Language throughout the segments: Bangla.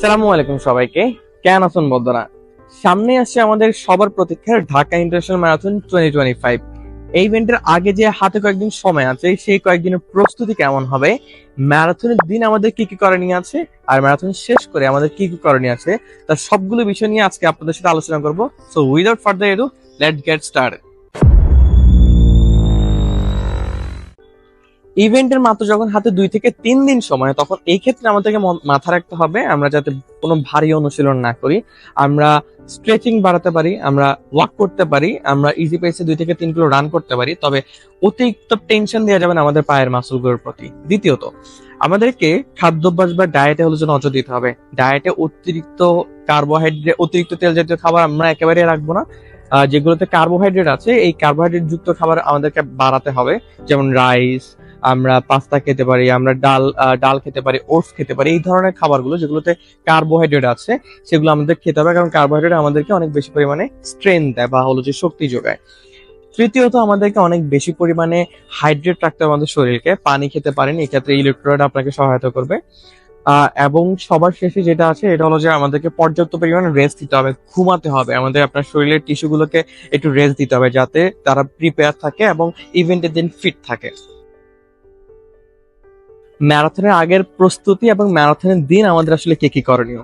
সালামু আলাইকুম সবাইকে। কেন আছেন বদ্ধনা সামনে আসছে আমাদের সবার প্রতীক্ষার Dhaka international marathon twenty twenty five এই ইভেন্টের আগে যে হাতে কয়েকদিন সময় আছে, সেই কয়েকদিনের প্রস্তুতি কেমন হবে? ম্যারাথনের দিন আমাদের কি কি করণীয় আছে? আর ম্যারাথন শেষ করে আমাদের কি কি করণীয় আছে? তার সবগুলো বিষয় নিয়ে আজকে আপনাদের সাথে আলোচনা করব। So without further ado let get start ইভেন্টের মাত্র যখন হাতে দুই থেকে তিন দিন সময়, তখন এই ক্ষেত্রে আমাদেরকে মাথা রাখতে হবে। আমরা যাতে কোনো ভারী অনুশীলন না করি। আমরা স্ট্রেচিং বাড়াতে পারি, আমরা ওয়াক করতে পারি, আমরা ইজি পেসে দুই থেকে তিন কিলো রান করতে পারি। তবে অতিরিক্ত টেনশন দেওয়া যাবে না আমাদের পায়ের মাসুলগুলোর প্রতি। দ্বিতীয়ত, আমাদেরকে খাদ্যাভ্যাস বা ডায়েটে হলো যে নজর দিতে হবে। ডায়েটে অতিরিক্ত কার্বোহাইড্রেট অতিরিক্ত তেল জাতীয় খাবার আমরা একেবারে রাখব না। যেগুলোতে কার্বোহাইড্রেট আছে, এই কার্বোহাইড্রেট যুক্ত খাবার আমাদেরকে বাড়াতে হবে। যেমন রাইস আমরা পাস্তা খেতে পারি, আমরা ডাল ডাল খেতে পারি ওটস খেতে পারি, এই ধরনের খাবারগুলো যেগুলোতে কার্বোহাইড্রেট আছে, সেগুলো আমাদের খেতে হবে কারণ কার্বোহাইড্রেট আমাদেরকে অনেক বেশি পরিমাণে স্ট্রেন দেয় বা হলো যে শক্তি যোগায়। তৃতীয়ত আমাদেরকে অনেক বেশি পরিমাণে হাইড্রেট রাখতে হবে আমাদের শরীরকে, পানি খেতে পারেন, এক্ষেত্রে ইলেকট্রোলাইট আপনাকে সহায়তা করবে। এবং সবার শেষে যেটা আছে, এটা হলো যে আমাদেরকে পর্যাপ্ত পরিমাণে রেস্ট দিতে হবে, ঘুমাতে হবে, আমাদের আপনার শরীরের টিস্যুগুলোকে একটু রেস্ট দিতে হবে যাতে তারা প্রিপেয়ার থাকে এবং ইভেন্টের দিন ফিট থাকে। ম্যারাথনের আগের প্রস্তুতি এবং ম্যারাথনের দিন আমাদের আসলে কি কি করণীয়?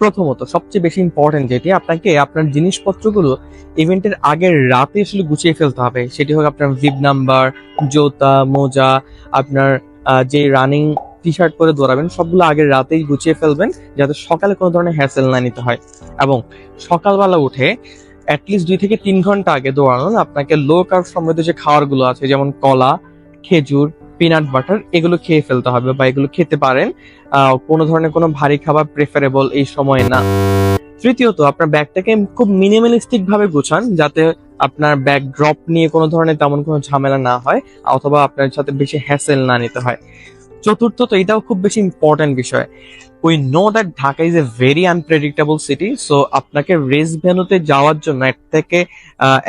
প্রথমত, সবচেয়ে বেশি ইম্পর্টেন্ট যেটি আপনাকে আপনার জিনিসপত্রগুলো ইভেন্টের আগের রাতে আসলে গুছিয়ে ফেলতে হবে। সেটি হোক আপনার ভিব নাম্বার, জোতা, মোজা, আপনার যে রানিং টি শার্ট পরে দৌড়াবেন, সবগুলো আগের রাতেই গুছিয়ে ফেলবেন যাতে সকালে কোনো ধরনের হ্যাসেল না নিতে হয়। এবং সকালবেলা উঠে অ্যাটলিস্ট দুই থেকে তিন ঘণ্টা আগে দৌড়ানোর আপনাকে লো কার্ব সমৃদ্ধ যে খাবারগুলো আছে, যেমন কলা, খেজুর পিনাট বাটার এগুলো খেয়ে ফেলতে হবে বা এগুলো খেতে পারেন। কোনো ধরনের কোনো ভারী খাবার প্রেফারেবল এই সময়ে না। তৃতীয়ত, আপনার ব্যাগটাকে খুব মিনিমালিস্টিক ভাবে গোছান যাতে আপনার ব্যাগ ড্রপ নিয়ে কোনো ধরনের তেমন কোনো ঝামেলা না হয়, অথবা আপনার সাথে বেশি হ্যাসেল না নিতে হয়। চতুর্থত এটাও খুব বেশি ইম্পর্টেন্ট বিষয়। We know that Dhaka is a very unpredictable city so আপনাকে রেস ভেনুতে যাওয়ার জন্য এক থেকে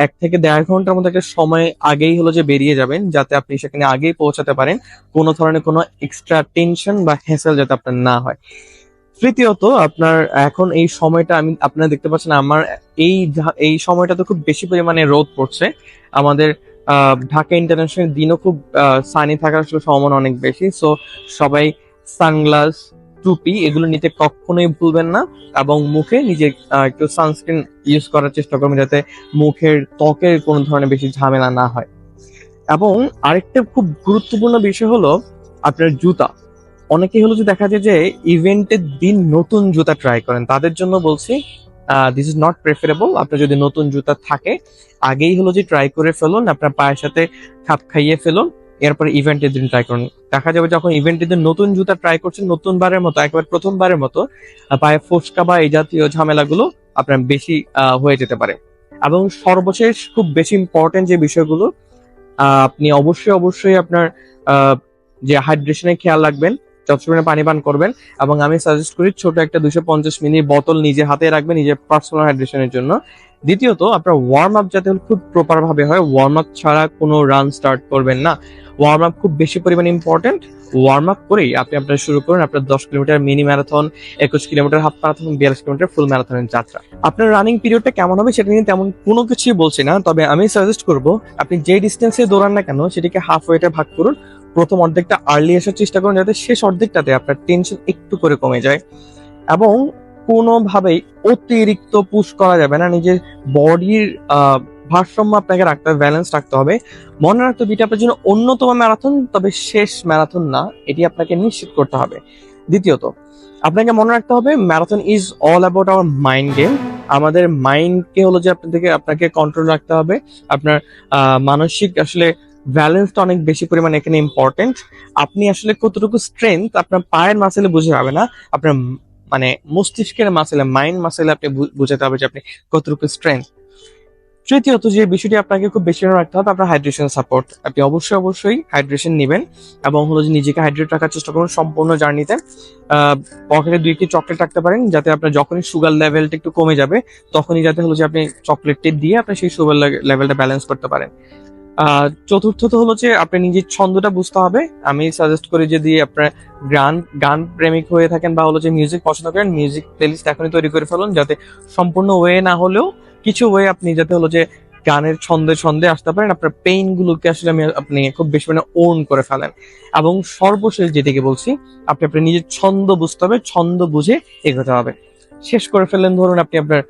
এক থেকে দেড় ঘণ্টার মতো একটা সময় আগেই হলো যে বেরিয়ে যাবেন, যাতে আপনি সেখানে আগেই পৌঁছাতে পারেন। কোনো ধরনের কোনো এক্সট্রা টেনশন বা হেসেল যাতে আপনার না হয়। তৃতীয়ত, আপনার এখন এই সময়টা আমি, আপনারা দেখতে পাচ্ছেন আমার এই এই সময়টা তো খুব বেশি পরিমাণে রোদ পড়ছে। আমাদের ঢাকা ইন্টারন্যাশনাল দিনও খুব সানি থাকার আসলে সম্ভাবনা অনেক বেশি। সো সবাই সানগ্লাস টুপি এগুলো নিতে কখনোই ভুলবেন না এবং মুখে নিজে একটু সানস্ক্রিন ইউজ করার চেষ্টা করবেন যাতে মুখের ত্বকের কোনো ধরনের বেশি ঝামেলা না হয়। এবং আরেকটা খুব গুরুত্বপূর্ণ বিষয় হলো আপনার জুতা। অনেকেই হলো যে দেখা যায় যে ইভেন্টের দিন নতুন জুতা ট্রাই করেন। তাদের জন্য বলছি দিস ইজ নট প্রেফারেবল আপনার যদি নতুন জুতা থাকে, আগেই হলো যে ট্রাই করে ফেলুন, আপনার পায়ের সাথে খাপ খাইয়ে ফেলুন, এরপরে ইভেন্টের দিন ট্রাই করুন। দেখা যাবে যখন ইভেন্টের দিন নতুন জুতা ট্রাই করছেন, নতুনবারের মতো, একবার প্রথমবারের মতো পায়ে ফোসকা বা এই জাতীয় ঝামেলাগুলো আপনার বেশি হয়ে যেতে পারে। এবং সর্বশেষ খুব বেশি ইম্পর্টেন্ট যে বিষয়গুলো আপনি অবশ্যই অবশ্যই আপনার যে হাইড্রেশনের খেয়াল রাখবেন পরিমাণে পানি পান করবেন এবং আমি সাজেস্ট করি ছোট একটা দুশো পঞ্চাশ মিনিট বোতল নিজে হাতে রাখবেন, নিজের পার্সোনাল হাইড্রেশনের জন্য। দ্বিতীয়ত, আপনার ওয়ার্ম আপ যাতে খুব প্রপার ভাবে হয়। ওয়ার্ম আপ ছাড়া কোনো রান স্টার্ট করবেন না। ওয়ার্ম আপ খুব বেশি পরিমাণে ইম্পর্টেন্ট ওয়ার্ম আপ করেই আপনি আপনার শুরু করুন আপনার দশ কিলোমিটার মিনি ম্যারাথন একুশ কিলোমিটার হাফ ম্যারাথন বিয়াল্লিশ কিলোমিটার ফুল ম্যারাথনের যাত্রা। আপনার রানিং পিরিয়ডটা কেমন হবে সেটা নিয়ে তেমন কোনো কিছুই বলছি না। তবে আমি সাজেস্ট করব, আপনি যে ডিস্টেন্সে দৌড়ান না কেন, সেটিকে হাফ ওয়েটে ভাগ করুন। প্রথম অর্ধেকটা আর্লি আসার চেষ্টা করুন যাতে শেষ অর্ধেকটাতে আপনার টেনশন একটু করে কমে যায়। এবং কোনোভাবেই অতিরিক্ত পুশ করা যাবে না। নিজের বডির ভারসাম্য আপনাকে রাখতে হবে ব্যালেন্স রাখতে হবে। মনে রাখতে হবে এটি আপনার জন্য অন্যতম ম্যারাথন তবে শেষ ম্যারাথন না। এটি আপনাকে নিশ্চিত করতে হবে। দ্বিতীয়ত, আপনাকে মনে রাখতে হবে marathon is all about our mind game আমাদের মাইন্ডকে হলো যে আপনাদেরকে আপনাকে কন্ট্রোল রাখতে হবে। আপনার মানসিক আসলে ব্যালেন্সটা অনেক বেশি পরিমাণে এখানে ইম্পর্টেন্ট আপনি আসলে কতটুকু স্ট্রেংথ আপনার পায়ের মাসেলে বুঝে যাবে না। আপনার মানে মস্তিষ্কের মাসেলে মাইন্ড মাসেলে আপনি বুঝাতে হবে যে আপনি কতটুকু স্ট্রেংথ তৃতীয়ত যে বিষয়টি আপনাকে খুব বেশি রাখতে হবে, আপনার হাইড্রেশন সাপোর্ট আপনি অবশ্যই অবশ্যই হাইড্রেশন নেবেন এবং হলো যে নিজেকে হাইড্রেট রাখার চেষ্টা করুন সম্পূর্ণ জার্নিতে পকেটে দুই একটি চকলেট রাখতে পারেন যাতে আপনার যখনই সুগার লেভেলটা একটু কমে যাবে, তখনই যাতে হলো যে আপনি চকলেটটি দিয়ে আপনি সেই সুগার লেভেলটা ব্যালেন্স করতে পারেন। চতুর্থত হলো যে আপনি নিজের ছন্দটা বুঝতে হবে। আমি সাজেস্ট করি যদি আপনার গান গান প্রেমিক হয়ে থাকেন বা হলো যে মিউজিক পছন্দ করেন মিউজিক প্লেলিস্ট এখনই তৈরি করে ফেলুন যাতে সম্পূর্ণ ওয়ে না হলেও কিছু ওয়ে আপনি যাতে হলো যে গানের ছন্দে ছন্দে আসতে পারেন। আপনার পেইন গুলোকে আসলে আপনি খুব বেশি মানে ওন করে ফেলেন। এবং সর্বশেষ যেটিকে বলছি, আপনি আপনার নিজের ছন্দ বুঝতে হবে, ছন্দ বুঝে এগোতে হবে। শেষ করে ফেললেন ধরুন আপনি আপনার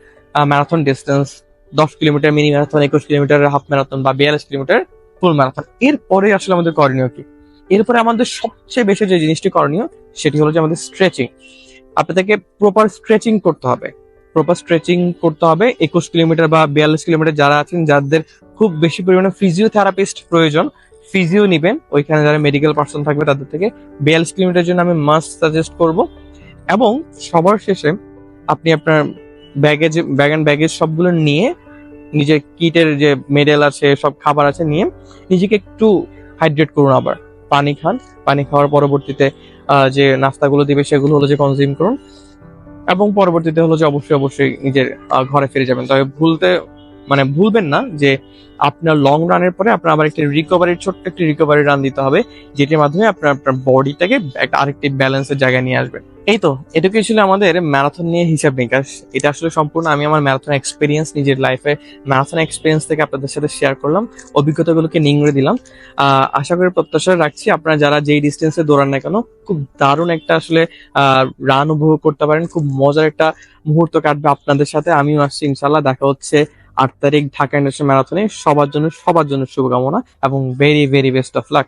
ম্যারাথন ডিস্টেন্স দশ কিলোমিটার মিনি ম্যারাথন, একুশ কিলোমিটার হাফ ম্যারাথন বা বিয়াল্লিশ কিলোমিটার ফুল ম্যারাথন। এরপরে আসলে আমাদের করণীয় কি? এরপরে আমাদের সবচেয়ে বেশি যে জিনিসটি করণীয়, সেটি হলো যে আমাদের স্ট্রেচিং আপনাদেরকে প্রপার স্ট্রেচিং করতে হবে। প্রপার স্ট্রেচিং করতে হবে। একুশ কিলোমিটার বা বিয়াল্লিশ কিলোমিটার যারা আছেন, যাদের খুব বেশি পরিমাণে ফিজিওথেরাপিস্ট প্রয়োজন ফিজিও নেবেন। ওইখানে যারা মেডিকেল পার্সন থাকবে, তাদের থেকে বিয়াল্লিশ কিলোমিটার জন্য আমি মাস্ট সাজেস্ট করব। এবং সবার শেষে আপনি আপনার ব্যাগেজ ব্যাগ অ্যান্ড ব্যাগেজ সবগুলো নিয়ে নিজের কিটের যে মেডেল আছে, সব খাবার আছে নিয়ে নিজেকে একটু হাইড্রেট করুন আবার। পানি খান, পানি খাওয়ার পরবর্তীতে যে নাস্তাগুলো দিবে সেগুলো হলো যে কনজিউম করুন। এবং পরবর্তীতে হলো যে অবশ্যই অবশ্যই নিজের ঘরে ফিরে যাবেন। তবে ভুলতে মানে ভুলবেন না যে আপনার লং রানের পরে আপনার আবার একটি রিকভারি ছোট্ট একটি রিকভারি রান দিতে হবে, যেটির মাধ্যমে আপনার আপনার বডিটাকে একটা আরেকটি ব্যালেন্সের জায়গায় নিয়ে আসবেন। এই তো, এটুকুই ছিল আমাদের ম্যারাথন নিয়ে হিসাব নিকাশ। এটা আসলে সম্পূর্ণ আমি আমার ম্যারাথন এক্সপিরিয়েন্স নিজের লাইফে ম্যারাথন এক্সপিরিয়েন্স থেকে আপনাদের সাথে শেয়ার করলাম। অভিজ্ঞতাগুলোকে নিংড়ে দিলাম। আশা করি প্রত্যাশা রাখছি আপনারা যারা যেই ডিস্টেন্সে দৌড়ান না কেন, খুব দারুণ একটা আসলে রান উপভোগ করতে পারেন। খুব মজার একটা মুহূর্ত কাটবে আপনাদের সাথে। আমিও আসছি ইনশাল্লাহ দেখা হচ্ছে আট তারিখ ঢাকা ইন্টারন্যাশনাল ম্যারাথনে সবার জন্য সবার জন্য শুভকামনা এবং very very best of luck